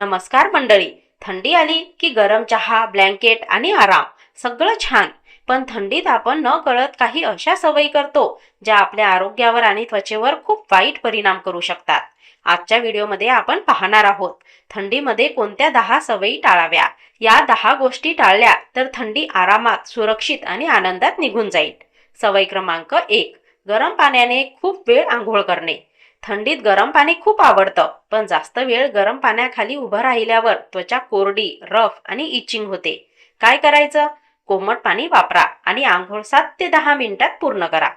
नमस्कार मंडळी. थंडी आली की गरम चहा ब्लँकेट आणि आराम सगळं छान. पण थंडीत आपण न कळत काही अशा सवयी करतो ज्या आपल्या आरोग्यावर आणि त्वचेवर खूप वाईट परिणाम करू शकतात. आजच्या व्हिडिओमध्ये आपण पाहणार आहोत थंडीमध्ये कोणत्या दहा सवयी टाळाव्या? या दहा गोष्टी टाळल्या तर थंडी आरामात सुरक्षित आणि आनंदात निघून जाईल. सवय क्रमांक एक गरम पाण्याने खूप वेळ आंघोळ करणे. थंडीत गरम पाणी खूप आवडतं पण जास्त वेळ गरम पाण्याखाली उभं राहिल्यावर त्वचा कोरडी रफ आणि इचिंग होते. काय करायचं? कोमट पाणी वापरा आणि आंघोळ सात ते दहा मिनिटात पूर्ण करा.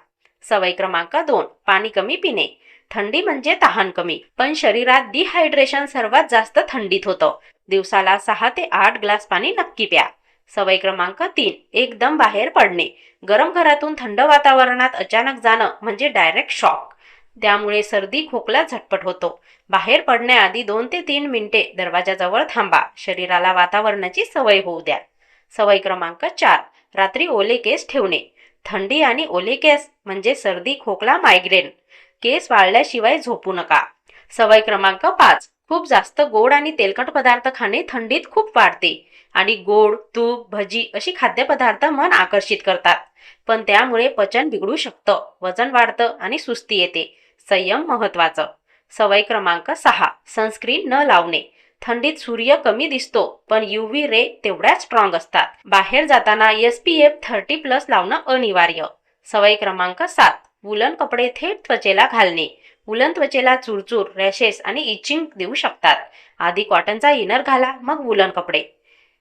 सवय क्रमांक दोन पाणी कमी पिणे. थंडी म्हणजे तहान कमी पण शरीरात डिहायड्रेशन सर्वात जास्त थंडीत होतं. दिवसाला सहा ते आठ ग्लास पाणी नक्की प्या. सवय क्रमांक तीन एकदम बाहेर पडणे. गरम घरातून थंड वातावरणात अचानक जाणं म्हणजे डायरेक्ट शॉक त्यामुळे सर्दी खोकला झटपट होतो. बाहेर पडण्याआधी दोन ते तीन मिनिटे दरवाजाजवळ थांबा. शरीराला वातावरणाची सवय होऊ द्या. सवय क्रमांक चार. रात्री ओले केस ठेवणे. थंडी आणि ओले केस म्हणजे सर्दी खोकला मायग्रेन. केस वाळल्याशिवाय झोपू नका. सवय क्रमांक पाच. खूप जास्त गोड आणि तेलकट पदार्थ खाणे थंडीत खूप वाढते आणि गोड तूप भजी अशी खाद्यपदार्थ मन आकर्षित करतात. पण त्यामुळे पचन बिघडू शकतं वजन वाढतं आणि सुस्ती येते. संयम महत्वाचं सवय क्रमांक सहा सनस्क्रीन न लावणे. थंडीत सूर्य कमी दिसतो पण युव्ही रे तेवढ्याच स्ट्रॉंग असतात. बाहेर जाताना S P F thirty plus लावणं अनिवार्य. सवय क्रमांक सात वुलन कपडे थेट त्वचेला घालणे. वुलन त्वचेला चुरचूर रॅशेस आणि इचिंग देऊ शकतात. आधी कॉटनचा इनर घाला मग वुलन कपडे.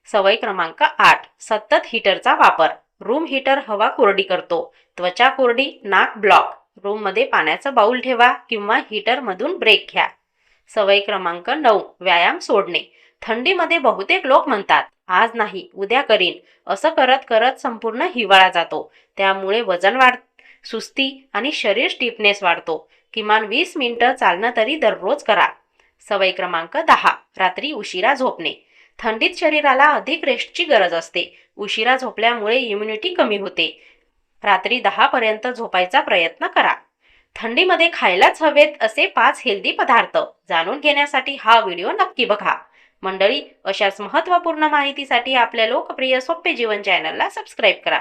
सवय क्रमांक आठ सतत हीटरचा वापर. रूम हीटर हवा कोरडी करतो. त्वचा कोरडी नाक ब्लॉक रूममध्ये पाण्याचं बाऊल ठेवा किंवा हीटरमधून ब्रेक घ्या. सवय क्रमांक नऊ व्यायाम सोडणे. थंडीमध्ये बहुतेक लोक म्हणतात आज नाही उद्या करीन. असं करत करत संपूर्ण हिवाळा जातो. त्यामुळे वजन वाढ सुस्ती आणि शरीर स्टिफनेस वाढतो. किमान वीस मिनिटं चालणं तरी दररोज करा. सवय क्रमांक दहा रात्री उशिरा झोपणे. थंडीत शरीराला अधिक रेस्टची गरज असते. उशिरा झोपल्यामुळे इम्युनिटी कमी होते. रात्री दहा पर्यंत झोपायचा प्रयत्न करा. थंडीमध्ये खायलाच हवेत असे पाच हेल्दी पदार्थ जाणून घेण्यासाठी हा व्हिडिओ नक्की बघा. मंडळी अशाच महत्त्वपूर्ण माहितीसाठी आपल्या लोकप्रिय सोपे जीवन चॅनलला सबस्क्राईब करा.